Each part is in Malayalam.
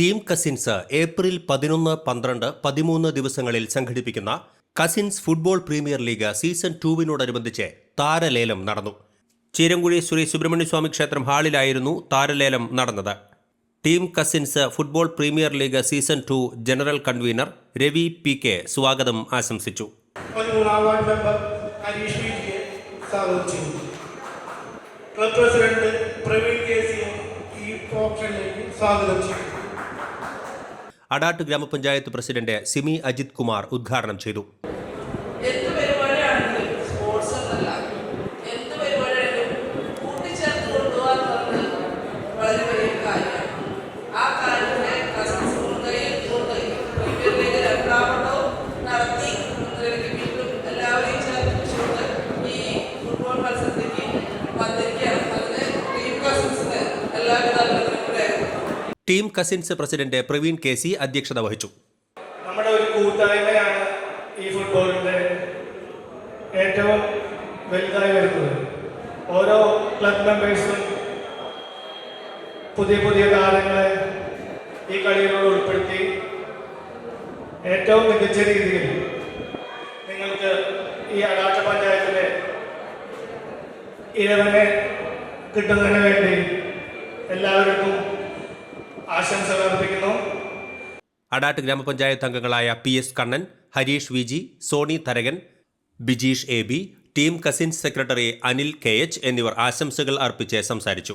ടീം കസിൻസ് ഏപ്രിൽ പതിനൊന്ന് പന്ത്രണ്ട് പതിമൂന്ന് ദിവസങ്ങളിൽ സംഘടിപ്പിക്കുന്ന cousins football premier league season ടൂവിനോടനുബന്ധിച്ച് താരലേലം നടന്നു. ചീരങ്കുഴി ശ്രീ സുബ്രഹ്മണ്യസ്വാമി ക്ഷേത്രം ഹാളിലായിരുന്നു താരലേലം നടന്നത്. Team cousins football premier league season two general convener Ravi P K സ്വാഗതം ആശംസിച്ചു. Club president Praveen K C ഈ ഓപ്ഷനിലേക്ക് സ്വാഗതം ചെയ്യുന്നു. അടാട്ട് ഗ്രാമപഞ്ചായത്ത് പ്രസിഡന്റ് സിമി അജിത് കുമാർ ഉദ്ഘാടനം ചെയ്തു. എന്ത് team cousins president Praveen K C അധ്യക്ഷത വഹിച്ചു. നമ്മുടെ ഒരു കൂട്ടായ്മയാണ് ഈ ഫുട്ബോളിന്റെ ഏറ്റവും വലുതായി വരുന്നത്. ഓരോ ക്ലബ് മെമ്പേഴ്സും പുതിയ പുതിയ താരങ്ങളെ ഈ കളിയിലൂടെ ഉൾപ്പെടുത്തി ഏറ്റവും മികച്ച രീതിയിൽ നിങ്ങൾക്ക് ഈ അടാട്ട പഞ്ചായത്തിലെ ഇലവനെ കിട്ടുന്നതിന് വേണ്ടി ആശംസകൾ അടാട്ട് ഗ്രാമപഞ്ചായത്ത് അംഗങ്ങളായ P S Kannan Harish V G Soni Tharakan Bijeesh A B team cousins secretary Anil K H എന്നിവർ ആശംസകൾ അർപ്പിച്ച് സംസാരിച്ചു.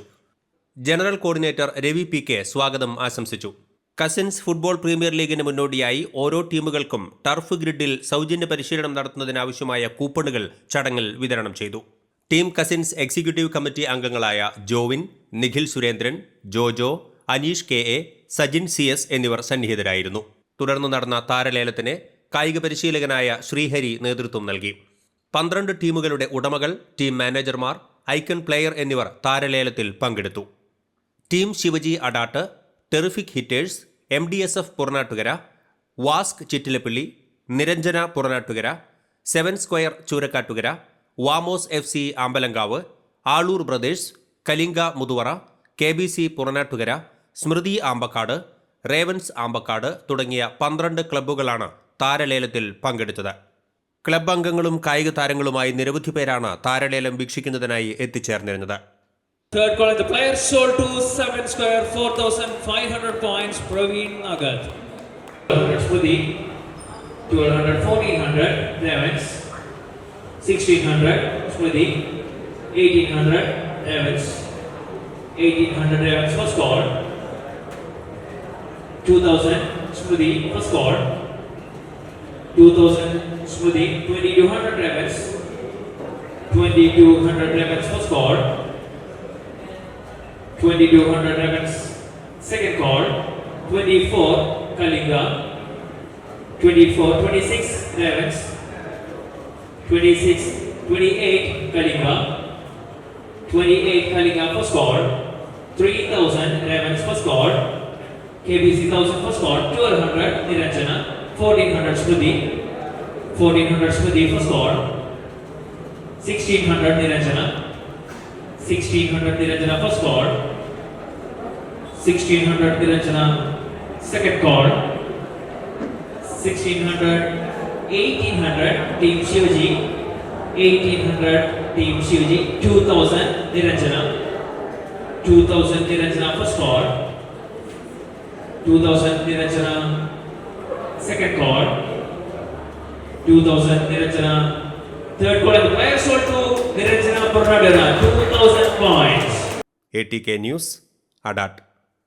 General coordinator Ravi P K സ്വാഗതം ആശംസിച്ചു. കസിൻസ് ഫുട്ബോൾ പ്രീമിയർ ലീഗിന് മുന്നോടിയായി ഓരോ ടീമുകൾക്കും ടർഫ് ഗ്രിഡിൽ സൗജന്യ പരിശീലനം നടത്തുന്നതിനാവശ്യമായ കൂപ്പണുകൾ ചടങ്ങിൽ വിതരണം ചെയ്തു. ടീം കസിൻസ് എക്സിക്യൂട്ടീവ് കമ്മിറ്റി അംഗങ്ങളായ Jovin Nikhil Surendran Jojo Aneesh K A Sajin C S എന്നിവർ സന്നിഹിതരായിരുന്നു. തുടർന്ന് നടന്ന താരലേലത്തിന് കായിക പരിശീലകനായ ശ്രീഹരി നേതൃത്വം നൽകി. പന്ത്രണ്ട് ടീമുകളുടെ ഉടമകൾ ടീം മാനേജർമാർ ഐക്കൺ പ്ലെയർ എന്നിവർ താരലേലത്തിൽ പങ്കെടുത്തു. Team Shivaji Adat terrific hitters M D S F Puranattukara വാസ്ക് Chittilappilly Niranjana Puranattukara seven square Choorakkattukara Vamos F C Ambalankavu Aloor brothers Kalinga Muthuvara K B C Puranattukara Smrithi Ambakkad ravens Ambakkad തുടങ്ങിയ പന്ത്രണ്ട് ക്ലബ്ബുകളാണ് താരലേലത്തിൽ പങ്കെടുത്തത്. ക്ലബ് അംഗങ്ങളും കായിക താരങ്ങളുമായി നിരവധി പേരാണ് താരലേലം വീക്ഷിക്കുന്നതിനായി എത്തിച്ചേർന്നിരുന്നത്. Third call, the player sold to 7 square, 4,500 points, Praveen Nagar. Smriti, 1200, 1400, Devens, 1600, Smriti, 1800, Devens, 1800, Devens for score, 2000, Smriti for score, 2000, Smriti, 2200, Devens, 2200, Devens for score, 2200 Ravens. Second call, 24 Kalinga, 24, 26 Ravens, 26, 28 Kalinga, 28 Kalinga for score, 3000 Ravens for score, KBC 1000 for score, 1200 Niranjana, 1400 Smriti, 1400 Smriti for score, 1600 Niranjana, 1600 Niranjana first call, 1600 Niranjana second call, 1600, 1800 Team Shivaji, 1800 Team Shivaji, 2000 Niranjana, 2000 Niranjana first call, 2000 Niranjana second call, 2000 Niranjana third call and the player sold to Niranjana Purnadana 2000 points. A T K news Adat